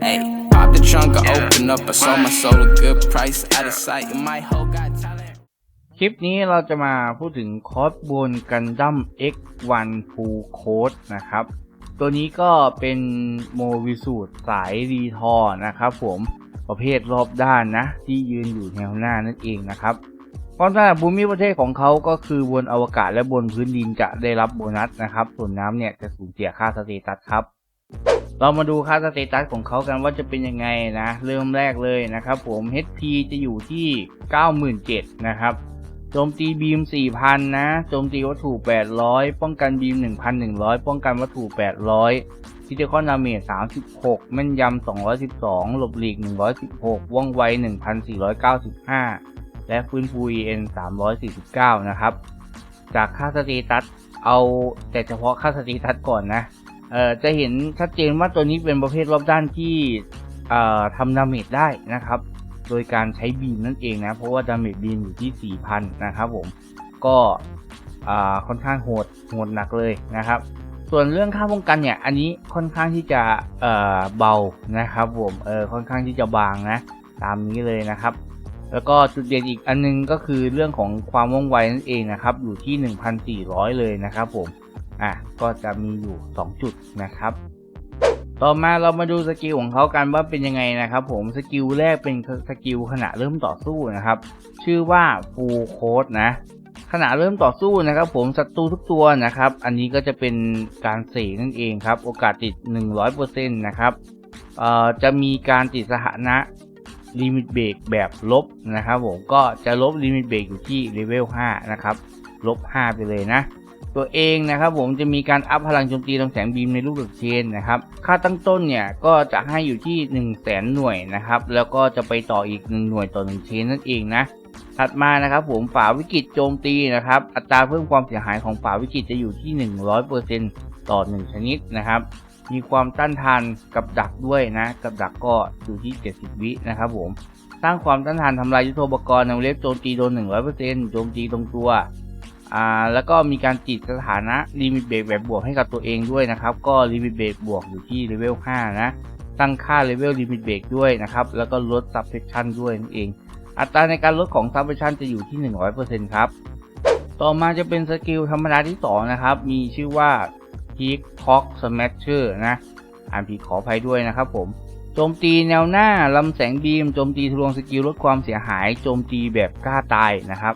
Hey, pop the trunk, I open up. I sold my soul a good price. Out of sight, and my hoe got talent. คลิปนี้เราจะมาพูดถึงคอร์สบนกันดั้ม X1 Full Code นะครับ ตัวนี้ก็เป็นโมวิสูตรสายรีทอร์นะครับผมประเภทรอบด้านนะ ที่ยืนอยู่แนวหน้านั่นเองนะครับความถนัดภูมิประเทศของเขาก็คือบนอวกาศและบนพื้นดินจะได้รับโบนัสนะครับ ส่วนน้ำเนี่ยจะสูญเสียค่าสเตตัสครับ เรามาดูค่าสเตตัสของเขากันว่าจะเป็นยังไงนะ เริ่มแรกเลยนะครับผม HP จะอยู่ที่ 97,000นะครับโจมตีบีม 4,000 นะโจมตีวัตถุ 800 ป้องกันบีม 1,100 ป้องกันวัตถุ 800ทิเทคอนดาเมจ36 แม่นยำ 212 หลบหลีก 116 ว่องไว 1,495 และฟื้นฟู EN 349 นะครับ จากค่าสเตตัส เอาแต่เฉพาะค่าสเตตัสก่อนนะ เอ่อจะเห็นชัดเจนว่าตัวนี้เป็นประเภทรอบด้านที่เอ่อทำดาเมจได้นะครับ โดยการใช้บีมนั่นเองนะ เพราะว่าดาเมจบีมอยู่ที่ 4,000 นะครับผม ก็ค่อนข้างโหดโหดหนักเลยนะครับ ส่วนเรื่องค่าป้องกันเนี่ย อันนี้ค่อนข้างที่จะเอ่อเบานะครับผมเออค่อนข้างที่จะบางนะ ตามนี้เลยนะครับ แล้วก็จุดเด่นอีกอันนึงก็คือเรื่องของความว่องไวนั่นเองนะครับ อยู่ที่ 1,400 เลยนะครับผม อะก็จะมีอยู่ 2 จุดนะครับ ต่อมาเรามาดูสกิลของเขากันว่าเป็นยังไงนะครับ ผมสกิลแรกเป็นสกิลขณะเริ่มต่อสู้นะครับ ชื่อว่า Full Code นะขณะเริ่มต่อสู้นะครับ ผมศัตรูทุกตัวนะครับ อันนี้ก็จะเป็นการเสกนั่นเองครับ โอกาสติด 100%นะครับจะมีการติดสถานะลิมิตเบรกแบบลบนะครับผมก็จะลบลิมิตเบรกอยู่ที่เลเวล5นะครับลบ 5 ไปเลยนะ ตัวเองนะครับผมจะมีการอัพพลังโจมตีลำแสงบีมในรูปแบบเชนนะครับค่าตั้งต้นเนี่ยก็จะให้อยู่ที่ 1 0 0 0 0แสนหน่วยนะครับแล้วก็จะไปต่ออีก 1 หน่วยต่อ 1 เชนนั่นเองนะถัดมานะครับผมฝ่าวิกฤตโจมตีนะครับอัตราเพิ่มความเสียหายของฝ่าวิกฤตจะอยู่ที่ 100%ต่อ 1 ชนิดนะครับมีความต้านทานกับดักด้วยนะ กับดักก็อยู่ที่ 70 วินะครับผมสร้างความต้านทานทำลายยุทโธปกรณ์ในเล็บโจมตีโดน 100%โจมตีตรงตัว อ่าแล้วก็มีการติดสถานะลิมิตเบรกแบบบวกให้กับตัวเองด้วยนะครับ ก็ลิมิตเบรกบวกอยู่ที่เลเวล5นะตั้งค่าเลเวลลิมิตเบรกด้วยนะครับ แล้วก็ลดซับเซชันด้วยนั่นเอง อัตราในการลดของซับเซชันจะอยู่ที่ 100%ครับ ต่อมาจะเป็นสกิลธรรมดาที่ 2 นะครับ มีชื่อว่า Peak Cock Smasher นะ อ่านผิดขออภัยด้วยนะครับผม โจมตีแนวหน้าลำแสงบีม โจมตีทะลวงสกิลลดความเสียหาย โจมตีแบบกล้าตายนะครับ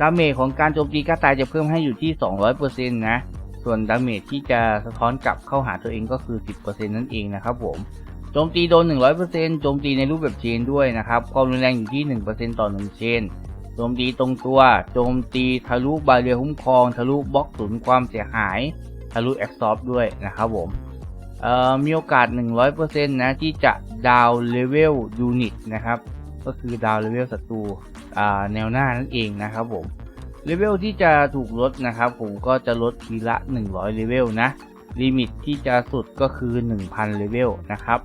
ดาเมจของการโจมตีกล้าตายจะเพิ่มให้อยู่ที่ 200%นะ ส่วนดาเมจที่จะสะท้อนกลับเข้าหาตัวเองก็คือ 10%นั่นเองนะครับผม โจมตีโดน 100%โจมตีในรูปแบบเชนด้วยนะครับ ความรุนแรงอยู่ที่ 1%ต่อ 1 เชน โจมตีตรงตัว โจมตีทะลุบาเรียคุ้มครอง ทะลุบล็อกศูนย์ความเสียหาย ทะลุแอคซอฟด้วยนะครับผมเอ่อมีโอกาส 100%นะที่จะดาวเลเวลยูนิตนะครับ ก็คือดาวเลเวลศัตรู แนวหน้านั่นเองนะครับผมเลเวลที่จะถูกลดนะครับ ผมก็จะลดทีละ 100เลเวลนะลิมิตที่จะสุดก็คือ 1,000เลเวลนะครับ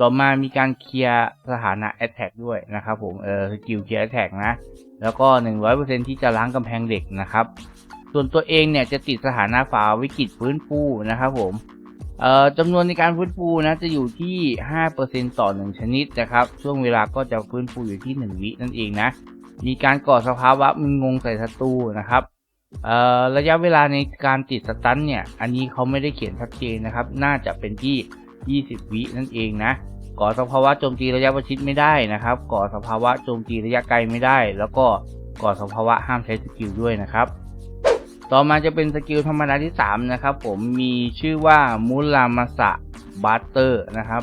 ต่อมามีการเคลียร์สถานะ Attack ด้วยนะครับผมเออสกิลเคลียร์ Attack นะ แล้วก็ 100%ที่จะล้างกำแพงเหล็กนะครับ ส่วนตัวเองเนี่ยจะติดสถานะฝาวิกฤตฟื้นฟูนะครับผมเอ่อจำนวนในการฟื้นฟูนะจะอยู่ที่ 5%ต่อ 1 ชนิดนะครับ ช่วงเวลาก็จะฟื้นฟูอยู่ที่ 1 วินั่นเองนะ มีการก่อสภาวะมึนงงใส่ศัตรูนะครับเอ่อระยะเวลาในการติดสตันเนี่ย อันนี้เขาไม่ได้เขียนชัดเจนนะครับ น่าจะเป็นที่ 20 วินั่นเองนะ ก่อสภาวะโจมตีระยะประชิดไม่ได้นะครับ ก่อสภาวะโจมตีระยะไกลไม่ได้ แล้วก็ก่อสภาวะห้ามใช้สกิลด้วยนะครับ ต่อมาจะเป็นสกิลธรรมดาที่ 3 นะครับ ผมมีชื่อว่ามูลามาสะบัตเตอร์นะครับ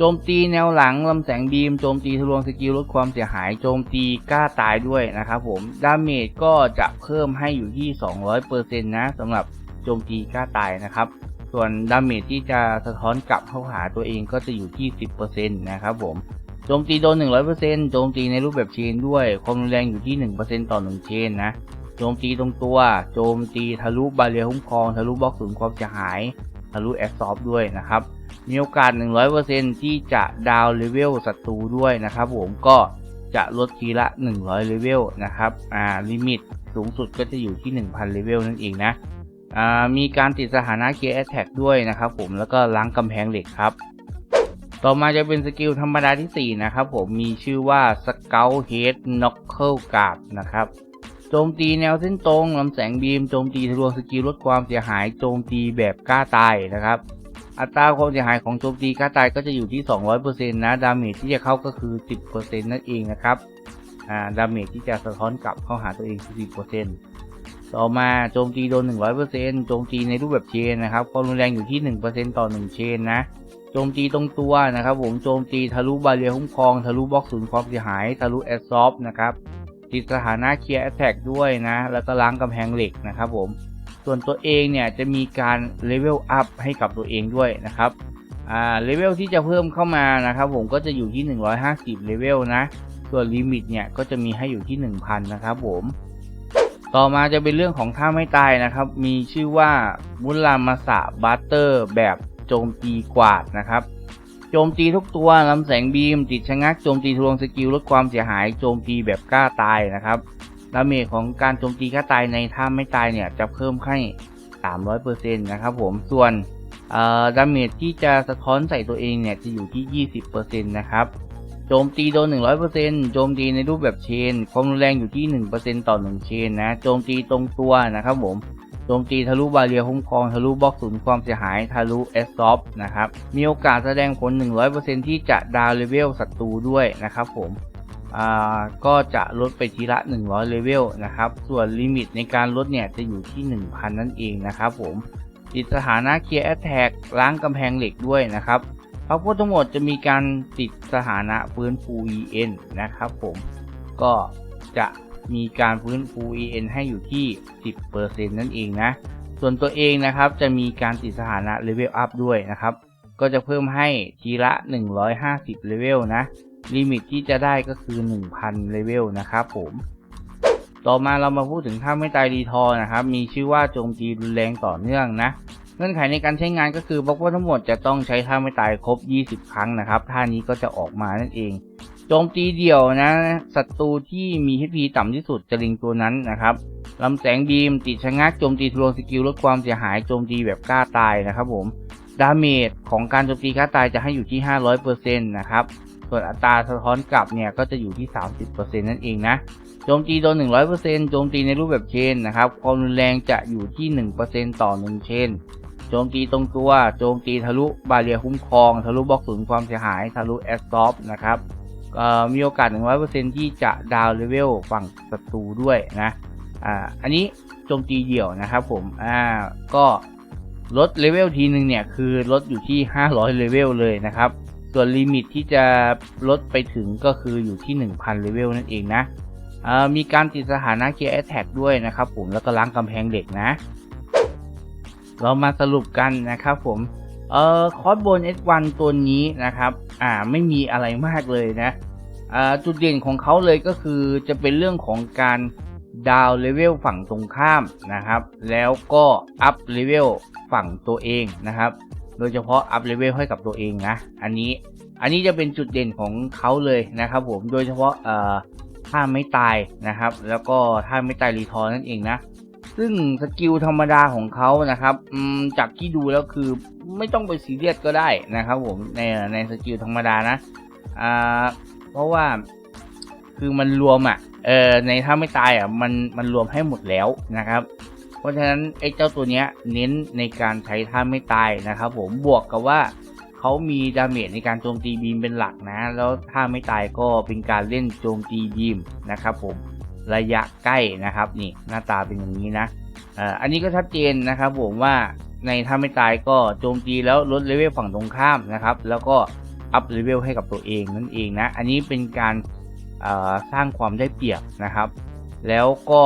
โจมตีแนวหลังลำแสงบีม โจมตีทะลวงสกิลลดความเสียหาย โจมตีกล้าตายด้วยนะครับผม ดาเมจก็จะเพิ่มให้อยู่ที่ 200%นะสำหรับโจมตีกล้าตายนะครับ ส่วนดาเมจที่จะสะท้อนกลับเข้าหาตัวเองก็จะอยู่ที่ 10%นะครับผม โจมตีโดน 100%โจมตีในรูปแบบเชนด้วย ความรุนแรงอยู่ที่ 1%ต่อ 1 เชนนะ โจมตีตรงตัว โจมตีทะลุบาเรียคุ้มครอง ทะลุบล็อกศูนย์ความเสียหาย ลุแอคซอฟด้วยนะครับ มีโอกาส 100%ที่จะดาวเลเวลศัตรูด้วยนะครับผมก็จะลดทีละ 100เลเวลนะครับ อ่า ลิมิตสูงสุดก็จะอยู่ที่ 1,000เลเวลนั่นเองนะ อ่า มีการติดสถานะเกียร์แอตแทกด้วยนะครับผม แล้วก็ล้างกำแพงเหล็กครับ ต่อมาจะเป็นสกิลธรรมดาที่ 4 นะครับผม มีชื่อว่า Scout Head Knuckle Guard นะครับ โจมตีแนวเส้นตรงลำแสงบีมโจมตีทะลวงสกิลลดความเสียหายโจมตีแบบกล้าตายนะครับ อัตราความเสียหายของโจมตีกล้าตายก็จะอยู่ที่ 200%นะดาเมจที่จะเข้าก็คือ 10%นั่นเองนะครับอ่าดาเมจที่จะสะท้อนกลับเข้าหาตัวเองคือ10%ต่อมาโจมตีโดน 100%โจมตีในรูปแบบเชนนะครับความรุนแรงอยู่ที่ 1%ต่อ 1 เชนนะโจมตีตรงตัวนะครับผมโจมตีทะลุบาเรียคุ้มครองทะลุบล็อกศูนย์ความเสียหายทะลุแอสซอฟนะครับ ติดสถานะเคลียร์แอตแทกด้วยนะ แล้วก็ล้างกำแพงเหล็กนะครับผม ส่วนตัวเองเนี่ยจะมีการเลเวลอัพให้กับตัวเองด้วยนะครับอ่าเลเวลที่จะเพิ่มเข้ามานะครับผมก็จะอยู่ที่ 150เลเวลนะ ส่วนลิมิตเนี่ยก็จะมีให้อยู่ที่ 1,000 นะครับผมต่อมาจะเป็นเรื่องของท่าไม่ตายนะครับ มีชื่อว่ามุลามาสะบัตเตอร์แบบโจมตีกวาดนะครับ โจมตีทุกตัวลำแสงบีมติดชะงักโจมตีทวงสกิลลดความเสียหายโจมตีแบบกล้าตายนะครับดาเมจของการโจมตีกล้าตายในท่าไม่ตายเนี่ยจะเพิ่มให้ 300%นะครับผมส่วนดาเมจที่จะสะท้อนใส่ตัวเองเนี่ยจะอยู่ที่ 20%นะครับโจมตีโดน 100%โจมตีในรูปแบบเชน ความรุนแรงอยู่ที่ 1%ต่อ 1 เชนนะ โจมตีตรงตัวนะครับผม โจมตีทะลุบาเรียคุ้มครองทะลุบล็อกศูนย์ความเสียหายทะลุเอสซอฟนะครับ มีโอกาสแสดงผล 100%ที่จะดาวเลเวลศัตรูด้วยนะครับผมก็จะลดไปทีละ 100 เลเวลนะครับ ส่วนลิมิตในการลดเนี่ยจะอยู่ที่ 1,000 นั่นเองนะครับผมติดสถานะเคลียร์แอตแทกล้างกำแพงเหล็กด้วยนะครับพระพุทธทั้งหมดจะมีการติดสถานะฟื้นฟู EN นะครับผมก็จะ มีการฟื้นฟู EN ให้อยู่ที่ 10%นั่นเองนะ ส่วนตัวเองนะครับจะมีการติดสถานะเลเวลอัพด้วยนะครับ ก็จะเพิ่มให้ทีละ 150เลเวลนะ ลิมิตที่จะได้ก็คือ 1,000เลเวลนะครับผม ต่อมาเรามาพูดถึงท่าไม่ตายรีทอนะครับ มีชื่อว่าโจมตีรุนแรงต่อเนื่องนะเงื่อนไขในการใช้งานก็คือบล็อกว่าทั้งหมดจะต้องใช้ท่าไม่ตายครบ 20 ครั้งนะครับ ท่านี้ก็จะออกมานั่นเอง โจมตีเดี่ยวนะศัตรูที่มี HP ต่ำที่สุดจะลิงตัวนั้นนะครับลำแสงบีมติดชะงักโจมตีทลวงสกิลลดความเสียหายโจมตีแบบกล้าตายนะครับผมดาเมจของการโจมตีกล้าตายจะให้อยู่ที่ 500%นะครับส่วนอัตราสะท้อนกลับเนี่ยก็จะอยู่ที่ 30%นั่นเองนะโจมตีโดน 100%โจมตีในรูปแบบเชนนะครับความรุนแรงจะอยู่ที่ 1%ต่อ 1 เชนโจมตีตรงตัว โจมตีทะลุบาเรียคุ้มครอง ทะลุบล็อกศูนย์ความเสียหาย ทะลุแอสซอฟนะครับ มีโอกาส 100%ที่จะดาวเลเวลฝั่งศัตรูด้วยนะอ่าอันนี้โจมตีเดี่ยวนะครับผมอ่าก็ลดเลเวลทีหนึ่งเนี่ยคือลดอยู่ที่ 500 เลเวลเลยนะครับ ส่วนลิมิตที่จะลดไปถึงก็คืออยู่ที่ 1,000 เลเวลนั่นเองนะมีการติดสถานะเกียร์แอตแทกด้วยนะครับผมแล้วก็ล้างกำแพงเหล็กนะ เรามาสรุปกันนะครับผม เอ่อคอร์สบน S1 ตัวนี้นะครับ อ่าไม่มีอะไรมากเลยนะอ่าจุดเด่นของเขาเลยก็คือจะเป็นเรื่องของการดาวเลเวลฝั่งตรงข้ามนะครับ แล้วก็อัพเลเวลฝั่งตัวเองนะครับ โดยเฉพาะอัพเลเวลให้กับตัวเองนะ อันนี้ อันนี้จะเป็นจุดเด่นของเขาเลยนะครับผม โดยเฉพาะเอ่อท่าไม่ตายนะครับ แล้วก็ท่าไม่ตายรีทอร์นั่นเองนะ ซึ่งสกิลธรรมดาของเขานะครับจากที่ดูแล้วคือไม่ต้องไปซีเรียสก็ได้นะครับผมในในสกิลธรรมดานะอ่าเพราะว่าคือมันรวมอะเออในท่าไม่ตายอะมันมันรวมให้หมดแล้วนะครับ เพราะฉะนั้นไอ้เจ้าตัวเนี้ยเน้นในการใช้ท่าไม่ตายนะครับผมบวกกับว่าเขามีดาเมจในการโจมตีบีมเป็นหลักนะ แล้วถ้าไม่ตายก็เป็นการเล่นโจมตีบีมนะครับผม ระยะใกล้นะครับนี่หน้าตาเป็นอย่างนี้นะอันนี้ก็ชัดเจนนะครับผมว่าในถ้าไม่ตายก็โจมตีแล้วลดเลเวลฝั่งตรงข้ามนะครับ แล้วก็อัพเลเวลให้กับตัวเองนั่นเองนะ อันนี้เป็นการสร้างความได้เปรียบนะครับ แล้วก็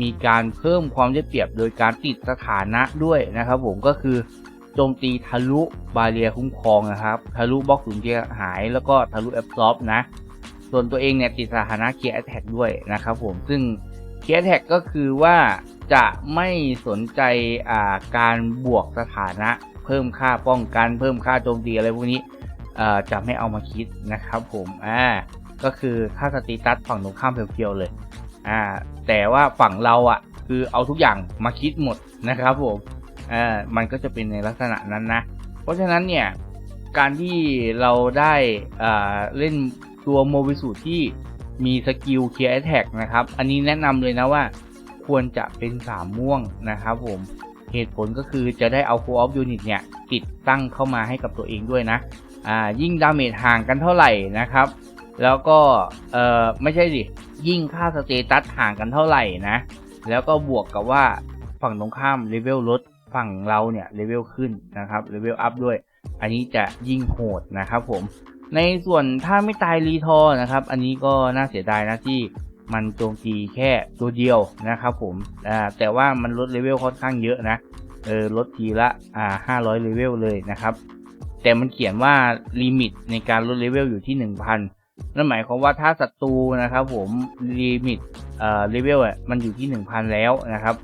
มีการเพิ่มความได้เปรียบโดยการติดสถานะด้วยนะครับผมก็คือโจมตีทะลุบาเรียคุ้มครองนะครับ ทะลุบล็อกสูญเสียหาย แล้วก็ทะลุแอบซอฟนะ ส่วนตัวเองเนี่ยติดสถานะเคียร์แอตแทกด้วยนะครับผมซึ่งเคียร์แท็กก็คือว่าจะไม่สนใจอ่าการบวกสถานะ เพิ่มค่าป้องกัน เพิ่มค่าโจมตีอะไรพวกนี้อ่าจะไม่เอามาคิดนะครับผมอ่าก็คือค่าสติตัสฝั่งตรงข้ามเพียวๆเลยอ่าแต่ว่าฝั่งเราอะคือเอาทุกอย่างมาคิดหมดนะครับผมอ่ามันก็จะเป็นในลักษณะนั้นนะ เพราะฉะนั้นเนี่ยการที่เราได้อ่าเล่น ตัวโมบิสูที่มีสกิลเคลียร์แอ t แทกนะครับ อันนี้แนะนำเลยนะว่าควรจะเป็นสามม่วงนะครับผม เหตุผลก็คือจะได้เอา Core of Unit เนี่ย ติดตั้งเข้ามาให้กับตัวเองด้วยนะ อ่า ยิ่งดาเมจห่างกันเท่าไหร่นะครับ แล้วก็ เอ่อ ไม่ใช่ดิยิ่งค่าสเตตัสห่างกันเท่าไหร่นะ แล้วก็บวกกับว่าฝั่งตรงข้ามเลเวลลด ฝั่งเราเนี่ยเลเวลขึ้นนะครับ เลเวลอัพด้วย อันนี้จะยิ่งโหดนะครับผม ในส่วนถ้าไม่ตายรีทอนะครับ อันนี้ก็น่าเสียดายนะที่มันโจมตีแค่ตัวเดียวนะครับผมอ่าแต่ว่ามันลดเลเวลค่อนข้างเยอะนะเออลดทีละอ่า500เลเวลเลยนะครับ แต่มันเขียนว่าลิมิตในการลดเลเวลอยู่ที่1,000นั่นหมายความว่าถ้าศัตรูนะครับผมลิมิตเอ่อเลเวลอะมันอยู่ที่1,000แล้วนะครับ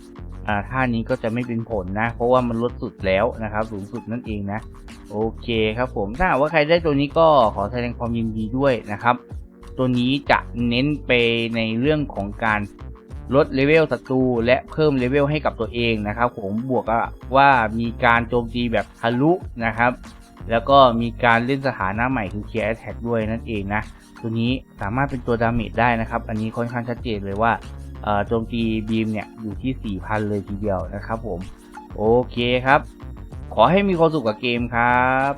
อ่าท่านี้ก็จะไม่เป็นผลนะ เพราะว่ามันลดสุดแล้วนะครับสูงสุดนั่นเองนะ โอเคครับผมถ้าว่าใครได้ตัวนี้ก็ขอแสดงความยินดีด้วยนะครับ ตัวนี้จะเน้นไปในเรื่องของการลดเลเวลศัตรูและเพิ่มเลเวลให้กับตัวเองนะครับ ผมบวกว่ามีการโจมตีแบบทะลุนะครับ แล้วก็มีการเล่นสถานะใหม่คือเคลียร์แอ t แทกด้วยนั่นเองนะ ตัวนี้สามารถเป็นตัวดาเมจได้นะครับ อันนี้ค่อนข้างชัดเจนเลยว่า โจมตีบีมเนี่ยอยู่ที่ 4,000 เลยทีเดียวนะครับผม โอเคครับ ขอให้มีความสุขกับเกมครับ